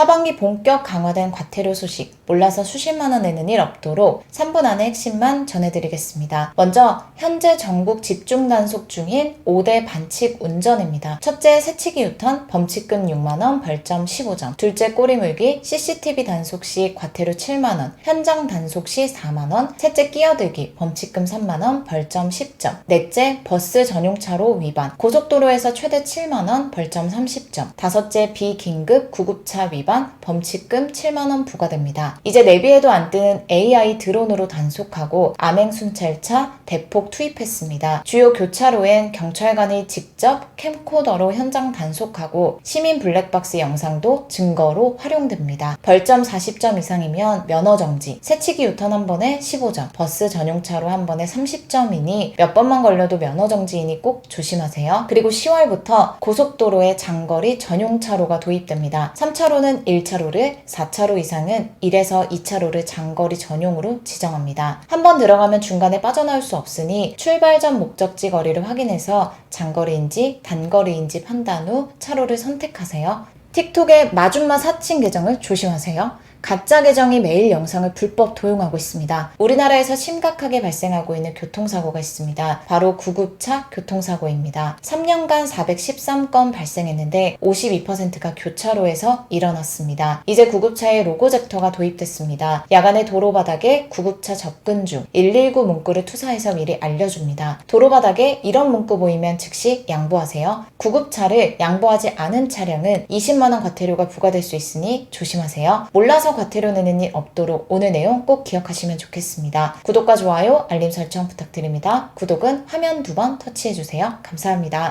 하반기 본격 강화된 과태료 소식, 몰라서 수십만 원 내는 일 없도록 3분 안에 핵심만 전해드리겠습니다. 먼저 현재 전국 집중 단속 중인 5대 반칙 운전입니다. 첫째 새치기 유턴 범칙금 6만 원, 벌점 15점. 둘째 꼬리 물기 CCTV 단속 시 과태료 7만 원, 현장 단속 시 4만 원. 셋째 끼어들기 범칙금 3만 원, 벌점 10점. 넷째 버스 전용차로 위반 고속도로에서 최대 7만 원, 벌점 30점. 다섯째 비긴급 구급차 위반 범칙금 7만 원 부과됩니다. 이제 내비에도 안 뜨는 AI 드론으로 단속하고 암행 순찰차 대폭 투입했습니다. 주요 교차로엔 경찰관이 직접 캠코더로 현장 단속하고 시민 블랙박스 영상도 증거로 활용됩니다. 벌점 40점 이상이면 면허 정지, 새치기 유턴 한 번에 15점, 버스 전용차로 한 번에 30점이니 몇 번만 걸려도 면허 정지이니 꼭 조심하세요. 그리고 10월부터 고속도로에 장거리 전용차로가 도입됩니다. 3차로는 1차로를, 4차로 이상은 1에서 2차로를 장거리 전용으로 지정합니다. 한번 들어가면 중간에 빠져나올 수 없으니 출발 전 목적지 거리를 확인해서 장거리인지 단거리인지 판단 후 차로를 선택하세요. 틱톡의 마줌마 사칭 계정을 조심하세요. 가짜 계정이 매일 영상을 불법 도용하고 있습니다. 우리나라에서 심각하게 발생하고 있는 교통사고가 있습니다. 바로 구급차 교통사고입니다. 3년간 413건 발생했는데 52%가 교차로에서 일어났습니다. 이제 구급차에 로고 젝터가 도입됐습니다. 야간에 도로 바닥에 구급차 접근 중 119 문구를 투사해서 미리 알려줍니다. 도로 바닥에 이런 문구 보이면 즉시 양보하세요. 구급차를 양보하지 않은 차량은 20만 원 과태료가 부과될 수 있으니 조심하세요. 몰라서 과태료 내는 일 없도록 오늘 내용 꼭 기억하시면 좋겠습니다. 구독과 좋아요, 알림 설정 부탁드립니다. 구독은 화면 두 번 터치해 주세요. 감사합니다.